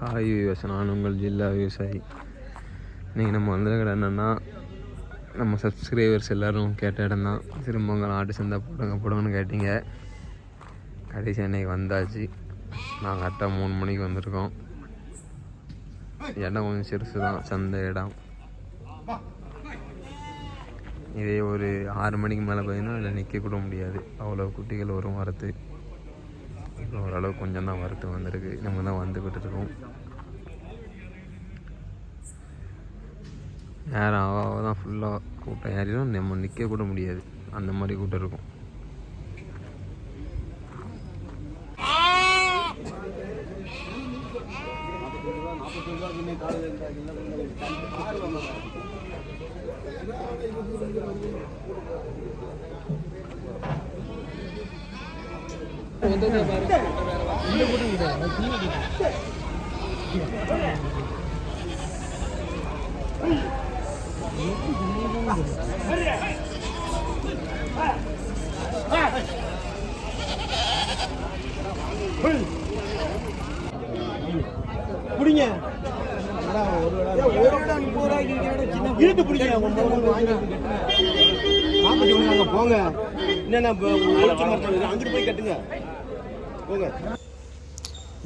Hi விவசாயம் நான் உங்கள் ஜில்லா விவசாயி இன்றைக்கி நம்ம வந்திருக்கிற கடை என்னென்னா நம்ம சப்ஸ்கிரைபர்ஸ் எல்லோரும் கேட்ட இடம் தான். திரும்ப உங்கள் ஆட்டு சந்தை போடுங்க போடுங்கன்னு கேட்டீங்க. கடைசி அன்னைக்கு வந்தாச்சு. நாங்கள் கரெக்டாக மூணு மணிக்கு வந்திருக்கோம். இடம் கொஞ்சம் சிறுசு தான் சந்தை இடம். இதே ஒரு ஆறு மணிக்கு மேலே பார்த்தீங்கன்னா அதில் நிற்க கூட முடியாது. அவ்வளோ குட்டிகள் வரும் வரத்து ஓரளவு கொஞ்சம் தான் வரத்து வந்திருக்கு. நம்ம தான் வந்துக்கிட்டு இருக்கோம் நேரம் ஆக தான் ஃபுல்லாக கூட்டம் ஏறிடும் நம்ம நிற்க கூட முடியாது. அந்த மாதிரி கூட்டம் இருக்கும். பிடிங்க. இழுத்து பிடிங்க. ஒன்று நாங்கள் போங்க. என்னென்ன அங்கிட்டு போய் கட்டுங்க.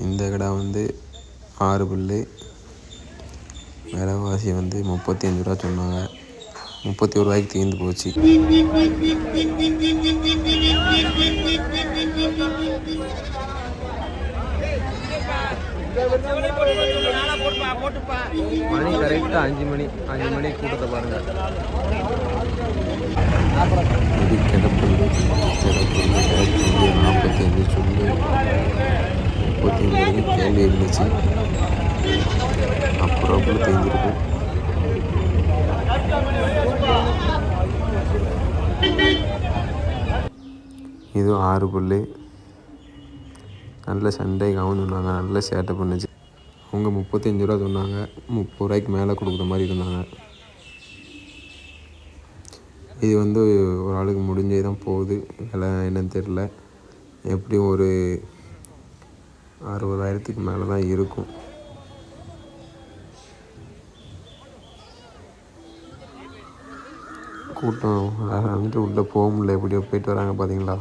இந்த கடை வந்து ஆறு புல்லு விலைவாசி வந்து முப்பத்தி அஞ்சு ரூபா சொன்னாங்க. முப்பத்தி ஒரு ரூபாய்க்கு தீர்ந்து போச்சு. மணி கரெக்டாக அஞ்சு மணி அஞ்சு மணி கூட்டத்தை பாருங்க. இது கிடப்புல்லு கிடப்புல்லு சொல்லு முப்பத்தி அஞ்சு வரைக்கும் கேள்வி இருந்துச்சு அப்புறம் கூட தெரிஞ்சிருக்கு இது ஆறு புல்லு நல்ல சண்டை கவனம் சொன்னாங்க நல்ல சேட்டை பண்ணுச்சு அவங்க முப்பத்தஞ்சு ரூபா சொன்னாங்க முப்பது ரூபாய்க்கு மேலே கொடுக்குற மாதிரி இருந்தாங்க இது வந்து ஒரு ஆளுக்கு முடிஞ்சே தான் போகுது வேலை என்னன்னு தெரில எப்படியும் ஒரு அறுபதாயிரத்துக்கு மேலே தான் இருக்கும். கூட்டம் வந்துட்டு உள்ளே போக முடியல. எப்படியோ போயிட்டு வராங்க பார்த்தீங்களா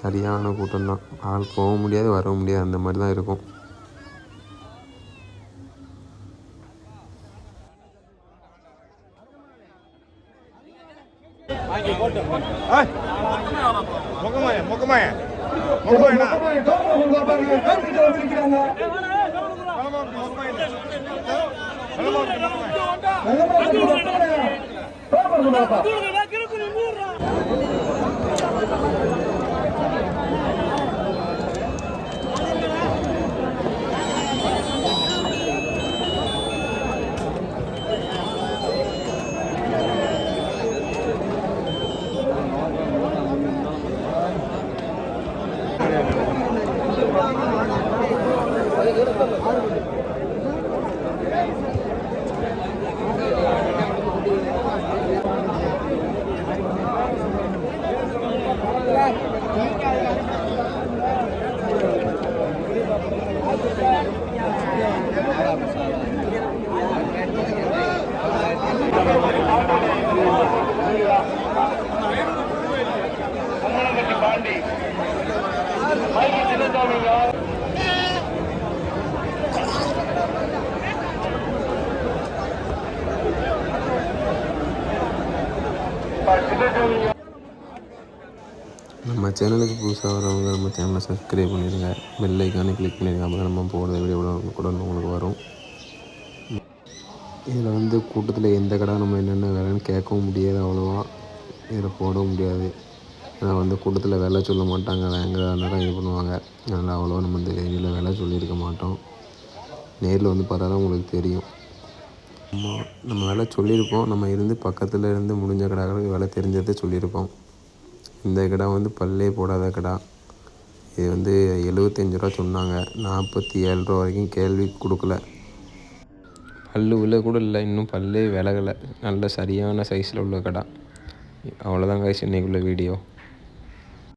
சரியான கூட்டம் தான். ஆள் போக முடியாது வர முடியாது. அந்த மாதிரி தான் இருக்கும். முகமாய முகமாய. முகமாயண்ணா. நம்ம சேனலுக்கு புதுசாக வரவங்க நம்ம சேனலை சப்ஸ்கிரைப் பண்ணிடுங்க. பெல் ஐக்கானே கிளிக் பண்ணிடுங்க. அப்போ நம்ம போடுற வீடியோ கூட உங்களுக்கு வரும். இதில் வந்து கூட்டத்தில் எந்த கடை நம்ம என்னென்ன வேலைன்னு கேட்கவும் முடியாது அவ்வளோவா. இதில் போடவும் முடியாது. ஏன்னா வந்து கூட்டத்தில் வேலை சொல்ல மாட்டாங்க வாங்குறதா தான் இது பண்ணுவாங்க. அதனால் அவ்வளோவா நம்ம இந்த ஏரியாவில் வேலை சொல்லியிருக்க மாட்டோம். நேரில் வந்து பார்த்தா தான் உங்களுக்கு தெரியும். நம்ம நம்ம வேலை சொல்லியிருப்போம் நம்ம இருந்து பக்கத்தில் இருந்து முடிஞ்ச கடைகளுக்கு வேலை தெரிஞ்சதை சொல்லியிருப்போம் இந்த கடை வந்து பல்லே போடாத கடை. இது வந்து எழுபத்தஞ்சு ரூபா சொன்னாங்க. நாற்பத்தி ஏழு ரூபா வரைக்கும் கேள்வி கொடுக்கல. பல்லு உள்ள கூட இல்லை. இன்னும் பல்லே விலகலை. நல்ல சரியான சைஸில் உள்ள கடை. அவ்வளோதான் கைஸ் இன்றைக்குள்ள வீடியோ